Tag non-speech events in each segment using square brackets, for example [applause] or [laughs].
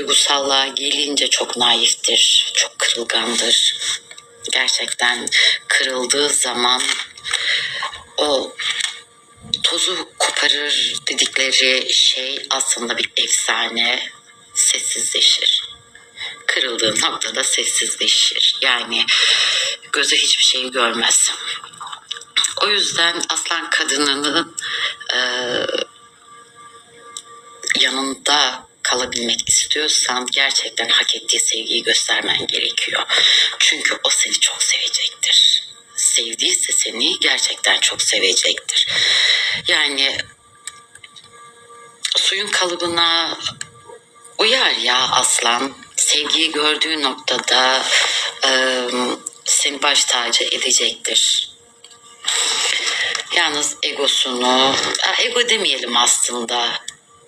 duygusallığa gelince çok naiftir, çok kırılgandır. Gerçekten kırıldığı zaman o tozu koparır dedikleri şey aslında bir efsane sessizleşir. Kırıldığı noktada sessizleşir. Yani gözü hiçbir şeyi görmez. O yüzden aslan kadınının eee, yanında kalabilmek istiyorsan gerçekten hak ettiği sevgiyi göstermen gerekiyor. Çünkü o seni çok sevecektir. Sevdiyse seni gerçekten çok sevecektir. Yani suyun kalıbına uyar ya aslan. Sevgiyi gördüğü noktada eee, seni baş tacı edecektir. Yalnız egosunu, ego demeyelim aslında.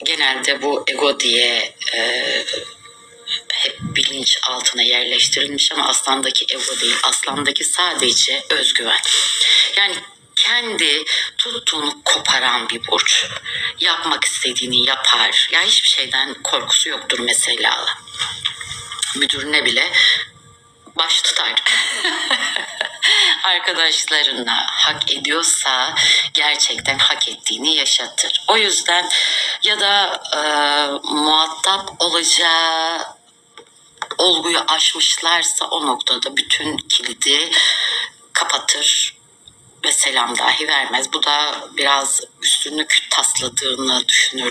Genelde bu ego diye e, hep bilinç altına yerleştirilmiş ama aslandaki ego değil. Aslandaki sadece özgüven. Yani kendi tuttuğunu koparan bir burç. Yapmak istediğini yapar. Ya hiçbir şeyden korkusu yoktur mesela. Müdürüne bile baş tutar. [laughs] arkadaşlarına hak ediyorsa gerçekten hak ettiğini yaşatır. O yüzden ya da e, muhatap olacağı olguyu aşmışlarsa o noktada bütün kilidi kapatır ve selam dahi vermez. Bu da biraz üstünlük tasladığını düşünür